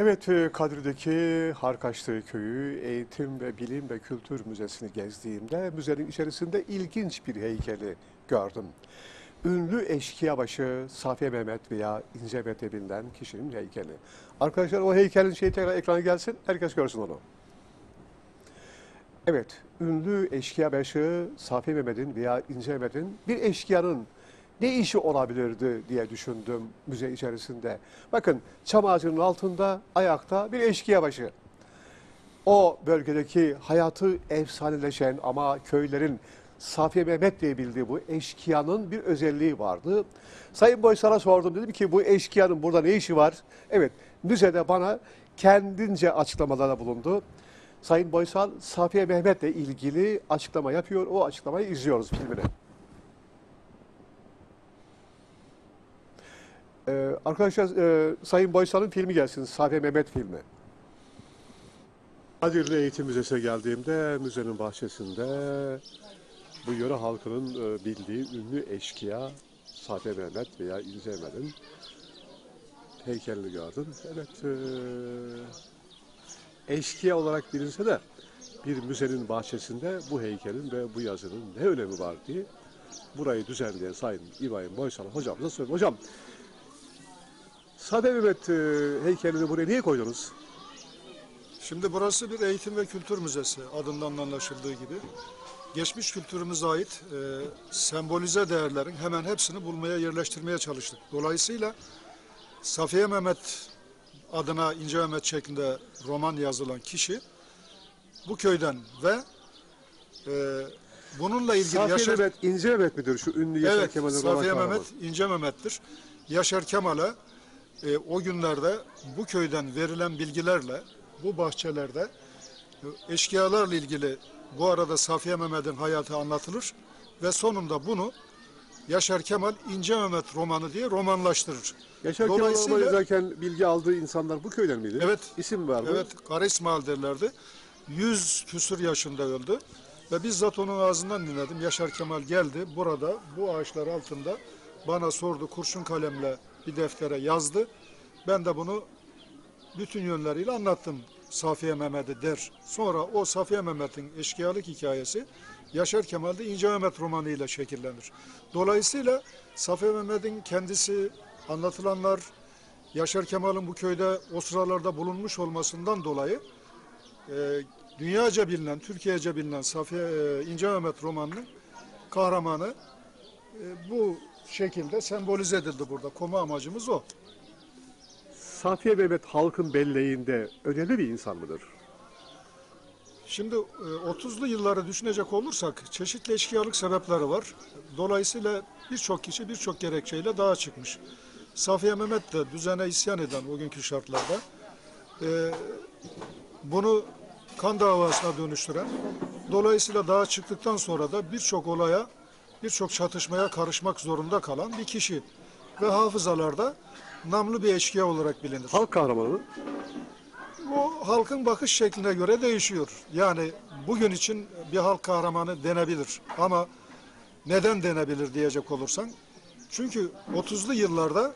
Evet, e, Kadir'deki Harkaçlı Köyü Eğitim ve Bilim ve Kültür Müzesi'ni gezdiğimde müzenin içerisinde ilginç bir heykeli gördüm. Ünlü eşkıyabaşı Safiye Mehmet veya İnce Mehmet bilinen kişinin heykeli. Arkadaşlar o heykelin şeyi tekrar ekrana gelsin, herkes görsün onu. Evet, ünlü eşkıyabaşı Safiye Mehmet'in veya İnce Mehmet'in bir eşkıyanın ne işi olabilirdi diye düşündüm müze içerisinde. Bakın çam ağacının altında ayakta bir eşkıyabaşı. O bölgedeki hayatı efsaneleşen ama köylerin Safiye Mehmet diye bildiği bu eşkıyanın bir özelliği vardı. Sayın Boysal'a sordum dedim ki bu eşkıyanın burada ne işi var? Evet müzede bana kendince açıklamalarda bulundu. Sayın Boysal Safiye Mehmet'le ilgili açıklama yapıyor. O açıklamayı izliyoruz filmini. Ee, arkadaşlar e, Sayın Boysal'ın filmi gelsin. Safiye Mehmet filmi. Kadirli Eğitim Müzesi'ne geldiğimde müzenin bahçesinde bu yöre halkının e, bildiği ünlü eşkıya Safiye Mehmet veya İnce Mehmet'in heykelini gördüm. Evet, e, eşkıya olarak bilinse de bir müzenin bahçesinde bu heykelin ve bu yazının ne önemi var diye burayı düzenleyen Sayın İbrahim Boysal hocamıza soruyorum. Hocam, Safiye Mehmet e, heykelini buraya niye koydunuz? Şimdi burası bir eğitim ve kültür müzesi adından anlaşıldığı gibi. Geçmiş kültürümüze ait e, sembolize değerlerin hemen hepsini bulmaya, yerleştirmeye çalıştık. Dolayısıyla Safiye Mehmet adına İnce Mehmet şeklinde roman yazılan kişi bu köyden ve e, bununla ilgili Safiye Yaşar- Mehmet, İnce Mehmet midir şu ünlü Yaşar Evet, Kemal'in roman Safiye kahramanı? Mehmet İnce Mehmet'tir. Yaşar Kemal'e e, o günlerde bu köyden verilen bilgilerle bu bahçelerde e, eşkıyalarla ilgili bu arada Safiye Mehmet'in hayatı anlatılır ve sonunda bunu Yaşar Kemal İnce Mehmet romanı diye romanlaştırır. Yaşar Kemal Dolayısıyla- roman yazarken bilgi aldığı insanlar bu köyden miydi? Evet. İsim var mı? Evet, Kara İsmail derlerdi. 100 küsur yaşında öldü. Ve bizzat onun ağzından dinledim. Yaşar Kemal geldi burada bu ağaçlar altında bana sordu kurşun kalemle bir deftere yazdı. Ben de bunu bütün yönleriyle anlattım Safiye Mehmet'e der. Sonra o Safiye Mehmet'in eşkıyalık hikayesi Yaşar Kemal'de İnce Mehmet romanıyla şekillenir. Dolayısıyla Safiye Mehmet'in kendisi anlatılanlar Yaşar Kemal'in bu köyde o sıralarda bulunmuş olmasından dolayı e, dünyaca bilinen, Türkiye'ce bilinen Safiye e, İnce Mehmet romanının kahramanı e, bu şekilde sembolize edildi burada. Koma amacımız o. Safiye Mehmet halkın belleğinde önemli bir insan mıdır? Şimdi e, 30'lu yılları düşünecek olursak çeşitli eşkıyalık sebepleri var. Dolayısıyla birçok kişi birçok gerekçeyle dağa çıkmış. Safiye Mehmet de düzene isyan eden o günkü şartlarda e, bunu kan davasına dönüştüren, dolayısıyla dağa çıktıktan sonra da birçok olaya, birçok çatışmaya karışmak zorunda kalan bir kişi. Ve hafızalarda namlı bir eşkıya olarak bilinir. Halk kahramanı? Bu halkın bakış şekline göre değişiyor. Yani bugün için bir halk kahramanı denebilir. Ama neden denebilir diyecek olursan. Çünkü 30'lu yıllarda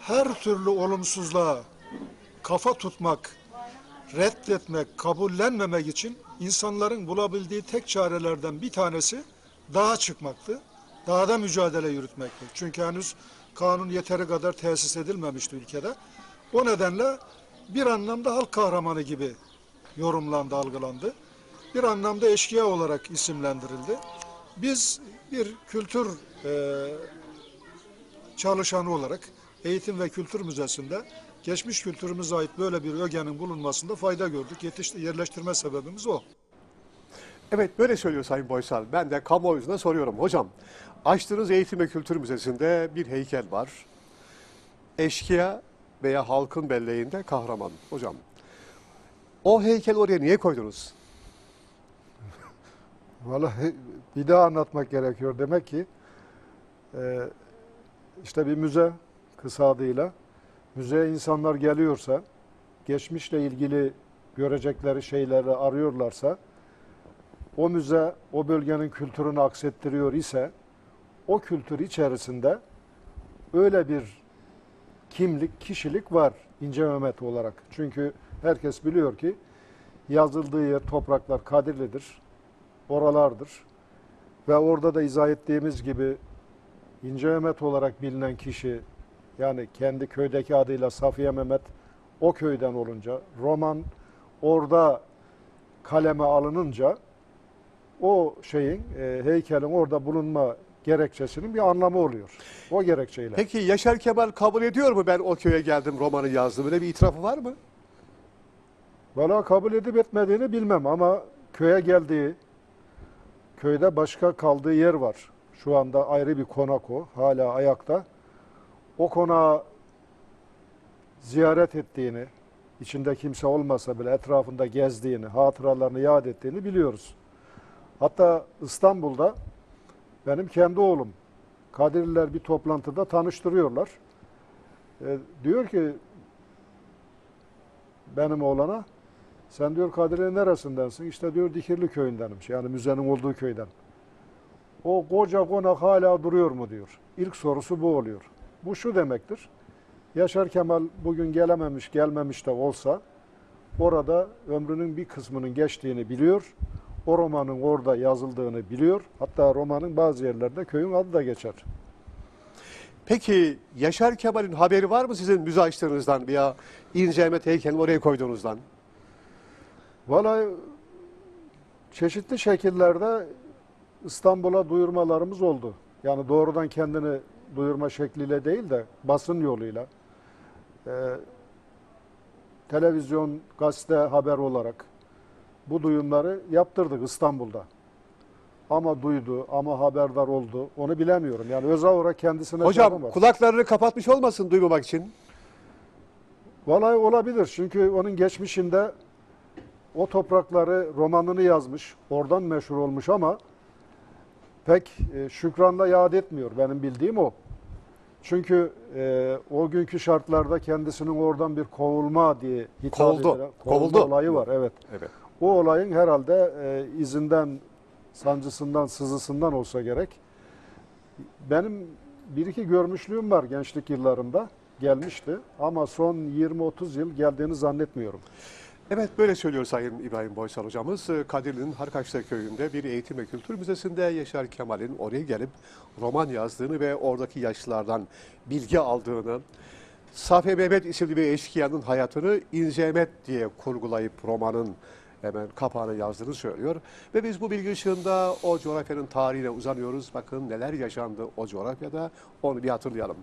her türlü olumsuzluğa kafa tutmak, reddetmek, kabullenmemek için insanların bulabildiği tek çarelerden bir tanesi dağa çıkmaktı. Dağda mücadele yürütmekti. Çünkü henüz kanun yeteri kadar tesis edilmemişti ülkede. O nedenle bir anlamda halk kahramanı gibi yorumlandı, algılandı. Bir anlamda eşkıya olarak isimlendirildi. Biz bir kültür eee çalışanı olarak Eğitim ve Kültür Müzesi'nde geçmiş kültürümüze ait böyle bir ögenin bulunmasında fayda gördük. Yetişti, yerleştirme sebebimiz o. Evet böyle söylüyor Sayın Boysal. Ben de kamuoyuna soruyorum. Hocam açtığınız Eğitim ve Kültür Müzesi'nde bir heykel var. Eşkıya veya halkın belleğinde kahraman. Hocam o heykel oraya niye koydunuz? Vallahi bir daha anlatmak gerekiyor. Demek ki e, işte bir müze kısa adıyla müzeye insanlar geliyorsa geçmişle ilgili görecekleri şeyleri arıyorlarsa o müze o bölgenin kültürünü aksettiriyor ise o kültür içerisinde öyle bir kimlik, kişilik var. İnce Mehmet olarak. Çünkü herkes biliyor ki yazıldığı yer topraklar Kadirli'dir. Oralardır. Ve orada da izah ettiğimiz gibi İnce Mehmet olarak bilinen kişi yani kendi köydeki adıyla Safiye Mehmet o köyden olunca roman orada kaleme alınınca o şeyin e, heykelin orada bulunma gerekçesinin bir anlamı oluyor. O gerekçeyle. Peki Yaşar Kemal kabul ediyor mu ben o köye geldim romanı yazdım? Böyle bir itirafı var mı? Valla kabul edip etmediğini bilmem ama köye geldiği, köyde başka kaldığı yer var. Şu anda ayrı bir konak o, hala ayakta. O konağı ziyaret ettiğini, içinde kimse olmasa bile etrafında gezdiğini, hatıralarını yad ettiğini biliyoruz. Hatta İstanbul'da benim kendi oğlum, Kadirliler bir toplantıda tanıştırıyorlar. E, diyor ki benim oğlana, sen diyor Kadirli neresindensin? İşte diyor Dikirli köyündenim. Yani müzenin olduğu köyden. O koca konak hala duruyor mu diyor. İlk sorusu bu oluyor. Bu şu demektir. Yaşar Kemal bugün gelememiş, gelmemiş de olsa orada ömrünün bir kısmının geçtiğini biliyor. O romanın orada yazıldığını biliyor. Hatta romanın bazı yerlerde köyün adı da geçer. Peki Yaşar Kemal'in haberi var mı sizin müze açtığınızdan veya İnce Mehmet heykelini oraya koyduğunuzdan? Vallahi çeşitli şekillerde İstanbul'a duyurmalarımız oldu. Yani doğrudan kendini duyurma şekliyle değil de basın yoluyla. Ee, televizyon, gazete haber olarak bu duyumları yaptırdık İstanbul'da. Ama duydu, ama haberdar oldu onu bilemiyorum. Yani özel olarak kendisine Hocam kulaklarını kapatmış olmasın duymamak için. Vallahi olabilir. Çünkü onun geçmişinde o toprakları romanını yazmış. Oradan meşhur olmuş ama pek e, şükranla yad etmiyor. Benim bildiğim o. Çünkü e, o günkü şartlarda kendisinin oradan bir kovulma diye hitap Kovuldu. edilen- kovulma Kovuldu. olayı var. Evet. Evet. O olayın herhalde e, izinden, sancısından, sızısından olsa gerek. Benim bir iki görmüşlüğüm var gençlik yıllarında. Gelmişti ama son 20-30 yıl geldiğini zannetmiyorum. Evet böyle söylüyor Sayın İbrahim Boysal hocamız. Ee, Kadirli'nin Harkaçta köyünde bir eğitim ve kültür müzesinde Yaşar Kemal'in oraya gelip roman yazdığını ve oradaki yaşlılardan bilgi aldığını, Safi Mehmet isimli bir eşkıyanın hayatını İncemet diye kurgulayıp romanın hemen kapağına yazdığını söylüyor. Ve biz bu bilgi ışığında o coğrafyanın tarihine uzanıyoruz. Bakın neler yaşandı o coğrafyada onu bir hatırlayalım.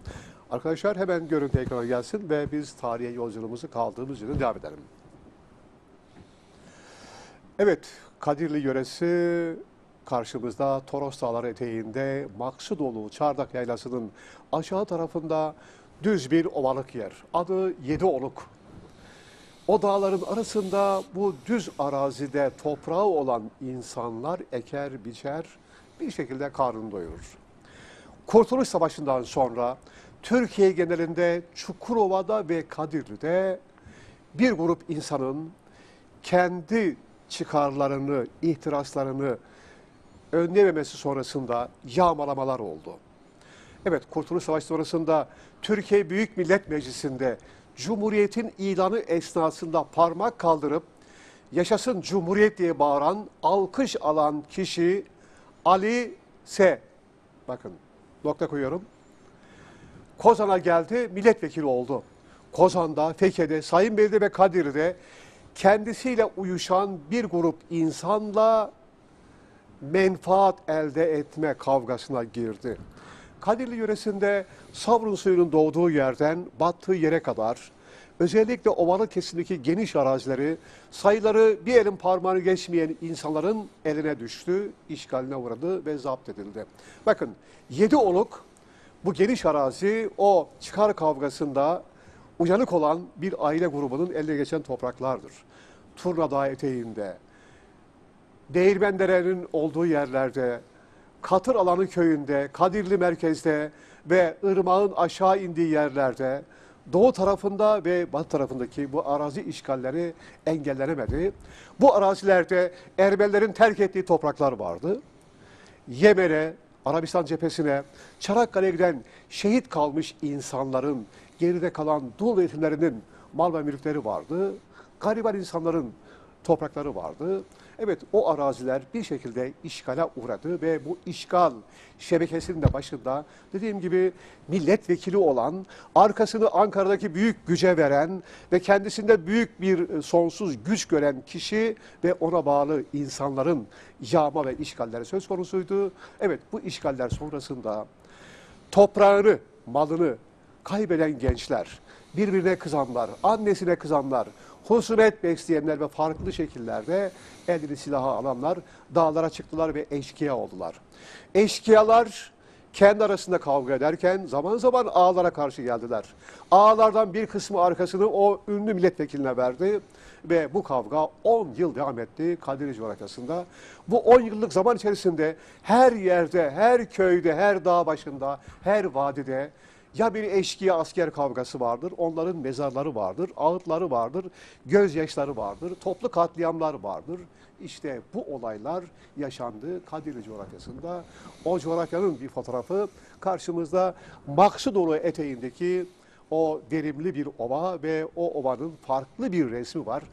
Arkadaşlar hemen görüntü ekrana gelsin ve biz tarihe yolculuğumuzu kaldığımız yerden devam edelim. Evet, Kadirli yöresi karşımızda Toros Dağları eteğinde Maksudolu Çardak Yaylası'nın aşağı tarafında düz bir ovalık yer. Adı Yedioluk. O dağların arasında bu düz arazide toprağı olan insanlar eker, biçer, bir şekilde karnını doyurur. Kurtuluş Savaşı'ndan sonra Türkiye genelinde Çukurova'da ve Kadirli'de bir grup insanın kendi çıkarlarını, ihtiraslarını önleyememesi sonrasında yağmalamalar oldu. Evet, Kurtuluş Savaşı sonrasında Türkiye Büyük Millet Meclisi'nde Cumhuriyet'in ilanı esnasında parmak kaldırıp yaşasın Cumhuriyet diye bağıran, alkış alan kişi Ali S. Bakın nokta koyuyorum. Kozan'a geldi, milletvekili oldu. Kozan'da, Fekke'de, Sayınbeyli'de ve Kadir'de kendisiyle uyuşan bir grup insanla menfaat elde etme kavgasına girdi. Kadirli yöresinde Savrun suyunun doğduğu yerden battığı yere kadar özellikle ovalı kesimdeki geniş arazileri sayıları bir elin parmağını geçmeyen insanların eline düştü, işgaline uğradı ve zapt edildi. Bakın yedi oluk bu geniş arazi o çıkar kavgasında uyanık olan bir aile grubunun eline geçen topraklardır. Turna Dağı eteğinde, Değirmendere'nin olduğu yerlerde, Katır Alanı köyünde, Kadirli merkezde ve ırmağın aşağı indiği yerlerde doğu tarafında ve batı tarafındaki bu arazi işgalleri engellenemedi. Bu arazilerde Ermenilerin terk ettiği topraklar vardı. Yemen'e, Arabistan cephesine, Çanakkale'ye giden şehit kalmış insanların geride kalan dul yetimlerinin mal ve mülkleri vardı. Gariban insanların toprakları vardı. Evet o araziler bir şekilde işgale uğradı ve bu işgal şebekesinin de başında dediğim gibi milletvekili olan, arkasını Ankara'daki büyük güce veren ve kendisinde büyük bir e, sonsuz güç gören kişi ve ona bağlı insanların yağma ve işgalleri söz konusuydu. Evet bu işgaller sonrasında toprağını, malını kaybeden gençler, birbirine kızanlar, annesine kızanlar, husumet besleyenler ve farklı şekillerde elini silaha alanlar dağlara çıktılar ve eşkıya oldular. Eşkıyalar kendi arasında kavga ederken zaman zaman ağalara karşı geldiler. Ağalardan bir kısmı arkasını o ünlü milletvekiline verdi ve bu kavga 10 yıl devam etti Kadir coğrafyasında. Bu 10 yıllık zaman içerisinde her yerde, her köyde, her dağ başında, her vadide ya bir eşkıya asker kavgası vardır, onların mezarları vardır, ağıtları vardır, gözyaşları vardır, toplu katliamlar vardır. İşte bu olaylar yaşandı Kadirli coğrafyasında. O coğrafyanın bir fotoğrafı karşımızda Maksudoğlu eteğindeki o verimli bir ova ve o ovanın farklı bir resmi var.